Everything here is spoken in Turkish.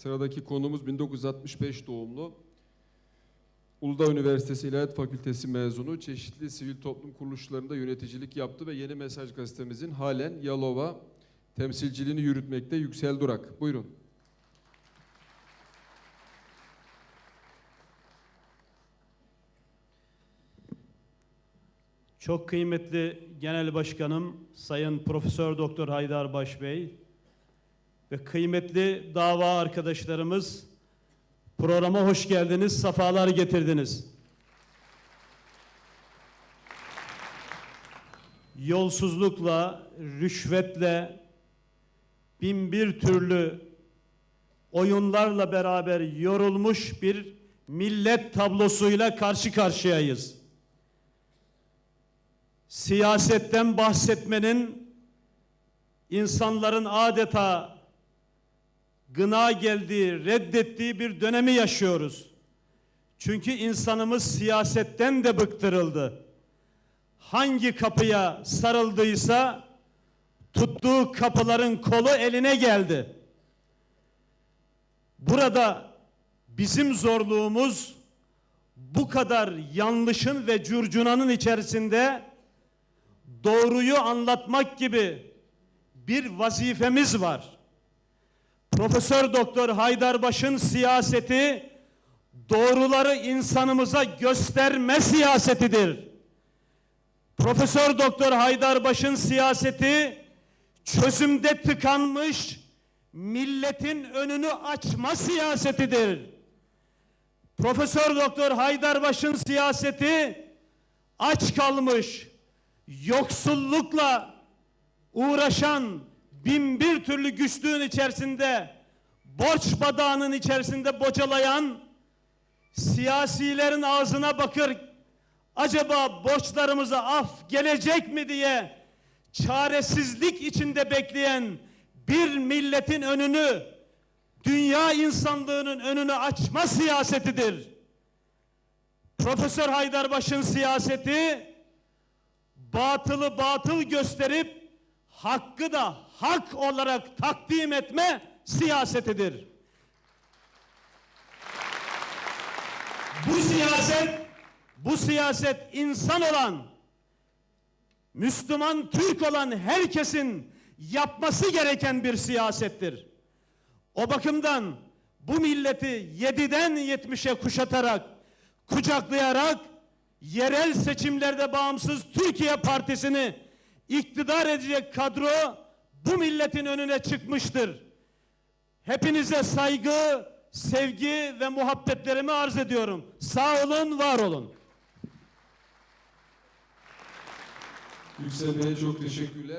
Sıradaki konumuz 1965 doğumlu. Uludağ Üniversitesi İlahiyat Fakültesi mezunu, çeşitli sivil toplum kuruluşlarında yöneticilik yaptı ve Yeni Mesaj gazetemizin halen Yalova temsilciliğini yürütmekte Yüksel Durak. Buyurun. Çok kıymetli Genel Başkanım Sayın Profesör Doktor Haydar Baş Bey ve kıymetli dava arkadaşlarımız programa hoş geldiniz, safalar getirdiniz. Yolsuzlukla, rüşvetle, bin bir türlü oyunlarla beraber yorulmuş bir millet tablosuyla karşı karşıyayız siyasetten bahsetmenin insanların adeta gına geldiği, reddettiği bir dönemi yaşıyoruz. Çünkü insanımız siyasetten de bıktırıldı. Hangi kapıya sarıldıysa tuttuğu kapıların kolu eline geldi. Burada bizim zorluğumuz bu kadar yanlışın ve curcunanın içerisinde doğruyu anlatmak gibi bir vazifemiz var. Profesör Doktor Haydarbaş'ın siyaseti doğruları insanımıza gösterme siyasetidir. Profesör Doktor Haydarbaş'ın siyaseti çözümde tıkanmış milletin önünü açma siyasetidir. Profesör Doktor Haydarbaş'ın siyaseti aç kalmış, yoksullukla uğraşan bin bir türlü güçlüğün içerisinde borç badağının içerisinde bocalayan siyasilerin ağzına bakır acaba borçlarımıza af gelecek mi diye çaresizlik içinde bekleyen bir milletin önünü dünya insanlığının önünü açma siyasetidir. Profesör Haydarbaş'ın siyaseti batılı batıl gösterip hakkı da hak olarak takdim etme siyasetidir. Bu siyaset bu siyaset insan olan Müslüman Türk olan herkesin yapması gereken bir siyasettir. O bakımdan bu milleti 7'den 70'e kuşatarak, kucaklayarak yerel seçimlerde bağımsız Türkiye Partisi'ni iktidar edecek kadro bu milletin önüne çıkmıştır. Hepinize saygı, sevgi ve muhabbetlerimi arz ediyorum. Sağ olun, var olun. Yüksel Bey'e çok teşekkürler.